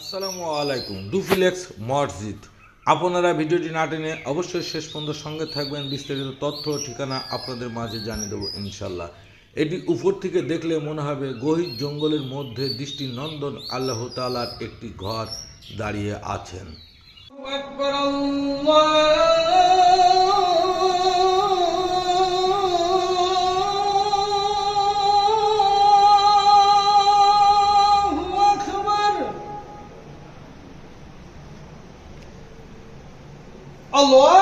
আসসালামু আলাইকুম, ডুফিলেক্স মসজিদ। আপনারা ভিডিওটি না টেনে অবশ্যই শেষ পর্যন্ত সঙ্গে থাকবেন। বিস্তারিত তথ্য, ঠিকানা আপনাদের মাঝে জানিয়ে দেবো ইনশাল্লাহ এটি উপর থেকে দেখলে মনে হবে গহীর জঙ্গলের মধ্যে দৃষ্টি নন্দন আল্লাহ তালার একটি ঘর দাঁড়িয়ে আছেন। Allah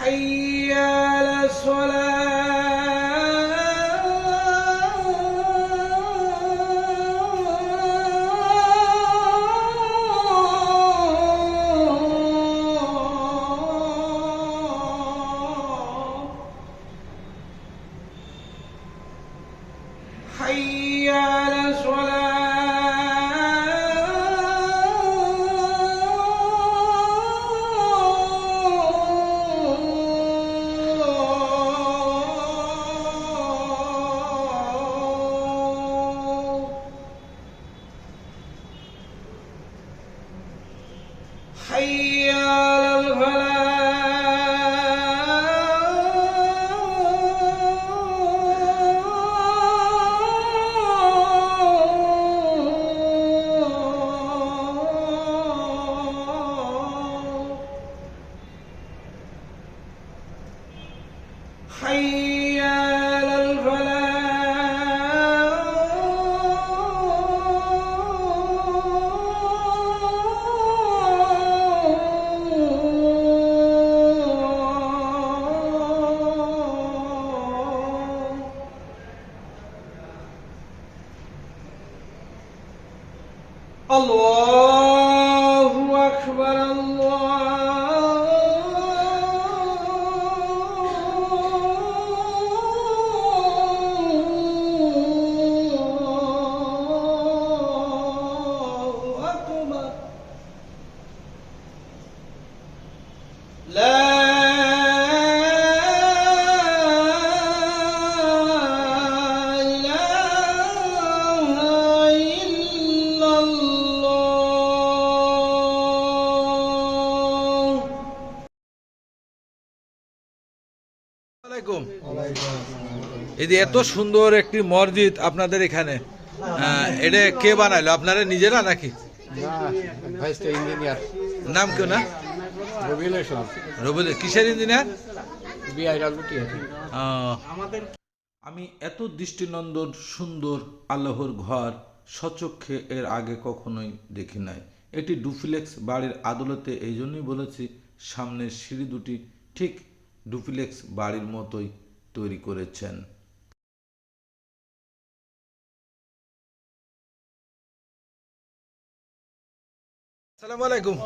حي على الصلاة. এত সুন্দর একটি মসজিদ আপনাদের এখানে। এটা কে বানাইলো? আপনারা নিজেরা নাকি? নাম কেউ না? কিসের ইঞ্জিনিয়ার? আমি এত দৃষ্টিনন্দন সুন্দর আল্লাহর ঘর সচক্ষে এর আগে কখনোই দেখি নাই। এটি ডুপ্লেক্স বাড়ির আদালতে এই জন্যই বলেছি সামনের সিঁড়ি দুটি ঠিক ডুপ্লেক্স বাড়ির মতোই তৈরি করেছেন। আসসালামু আলাইকুম।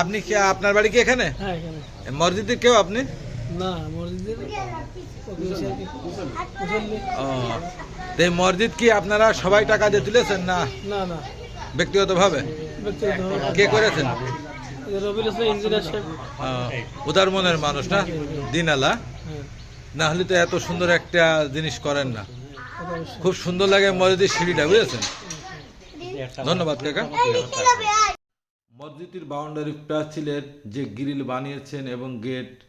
আপনি কি আপনার বাড়ি কি এখানে? হ্যাঁ মসজিদের কেউ আপনি? না মসজিদের ও এই মসজিদ কি আপনারা সবাই টাকা দিয়ে তুলেছেন না না না। ব্যক্তিগতভাবে? কে করেছেন? রবিল ইসলাম ইঞ্জিনিয়ার সাহেব। ও, উদার মনের মানুষ না? দিনালা? হ্যাঁ না হলে তো এত সুন্দর একটা জিনিস করেন না। খুব সুন্দর লাগে মসজিদের সিঁড়িটা বুঝেছেন? ধন্যবাদ কাকা। মসজিদের বাউন্ডারি প্রাচীরের যে গ্রিল বানিয়েছেন এবং গেট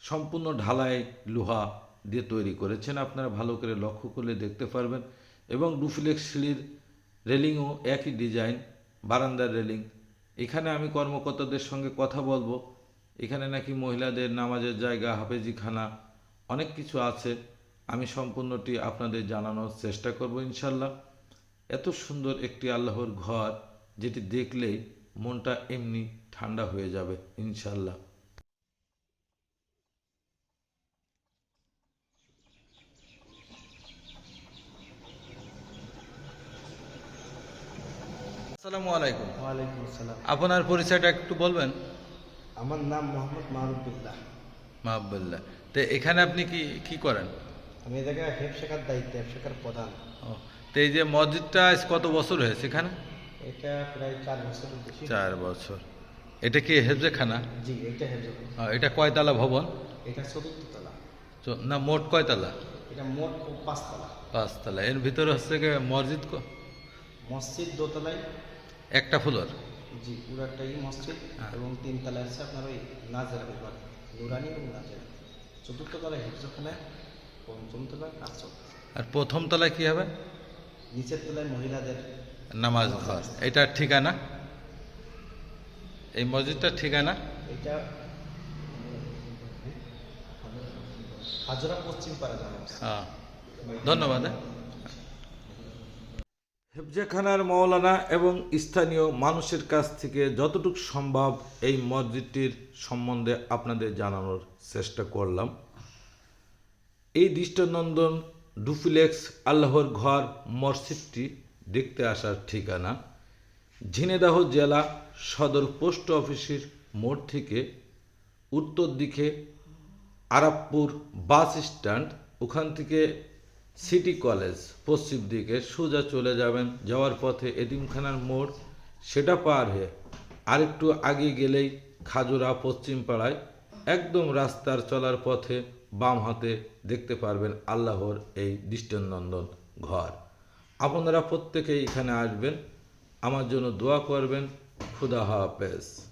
সম্পূর্ণ ঢালাই লোহা দিয়ে তৈরি করেছেন। আপনারা ভালো করে লক্ষ্য করলে দেখতে পারবেন। এবং ডুফ্লেক্স সিঁড়ির রেলিংও একই ডিজাইন বারান্দার রেলিং। এখানে আমি কর্মকর্তাদের সঙ্গে কথা বলব। এখানে নাকি মহিলাদের নামাজের জায়গা, হাফেজিখানা, অনেক কিছু আছে। আমি সম্পূর্ণটি আপনাদের জানানোর চেষ্টা করব ইনশাল্লাহ। এত সুন্দর একটি আল্লাহর ঘর, যেটি দেখলেই মনটা এমনি ঠান্ডা হয়ে যাবে ইনশাল্লাহ আসসালামু আলাইকুম। ওয়ালাইকুম আসসালাম। আপনার পরিচয়টা একটু বলবেন? আমার নাম মোহাম্মদ মারুফুল্লাহ মাহবুল্লাহ তো এখানে আপনি কি কি করেন? আমি এই জায়গায় হেফ শেখার দায়িত্ব হেফ শেখার প্রধান। ও তো এই যে মসজিদটা কত বছর হয়েছে এখানে? এটা প্রায় চার বছর চার বছর। এটা কি হেফজেখানা? জি এটা হেফ ও, এটা কয়তলা ভবন? এটা চতুর্থ তলা চ- না মোট কয়তলা? এটা মোট পাঁচতলা। পাঁচতলা। এর ভিতরে হচ্ছে কি মসজিদ মসজিদ দোতলায়। একটা ফ্লোর? জি পুরো একটাই মসজিদ হ্যাঁ। এবং তিন তলায় আছে আপনার ওই নাজেরা বিভাগ নুরানি এবং নাজেরা। চতুর্থ তলায় হেফজখানা পঞ্চম তলায় আর প্রথম তলায় কি হবে? নিচের তলায় মহিলাদের নামাজ ঘর। এটা ঠিকানা? এই মসজিদটার ঠিকানা? এটা হাজরা পশ্চিম পাড়া হ্যাঁ। ধন্যবাদ হ্যাঁ। হেফজেখানার মৌলানা এবং স্থানীয় মানুষের কাছ থেকে যতটুকু সম্ভব এই মসজিদটির সম্বন্ধে আপনাদের জানানোর চেষ্টা করলাম। এই দৃষ্টানন্দন ডুফিলেক্স আল্লাহর ঘর মসজিদটি দেখতে আসার ঠিকানা ঝিনেদাহ জেলা সদর পোস্ট অফিসের মোড় থেকে উত্তর দিকে আরাবপুর বাস স্ট্যান্ড, ওখান থেকে সিটি কলেজ পশ্চিম দিকে সোজা চলে যাবেন। যাওয়ার পথে এতিমখানার মোড়, সেটা পার হয়ে আরেকটু আগে গেলেই খাজুরা পশ্চিম পাড়ায় একদম রাস্তার চলার পথে বাম হাতে দেখতে পারবেন আল্লাহর এই দৃষ্টানন্দন ঘর। আপনারা প্রত্যেকেই এখানে আসবেন। আমার জন্য দোয়া করবেন। খুদা হাফেজ।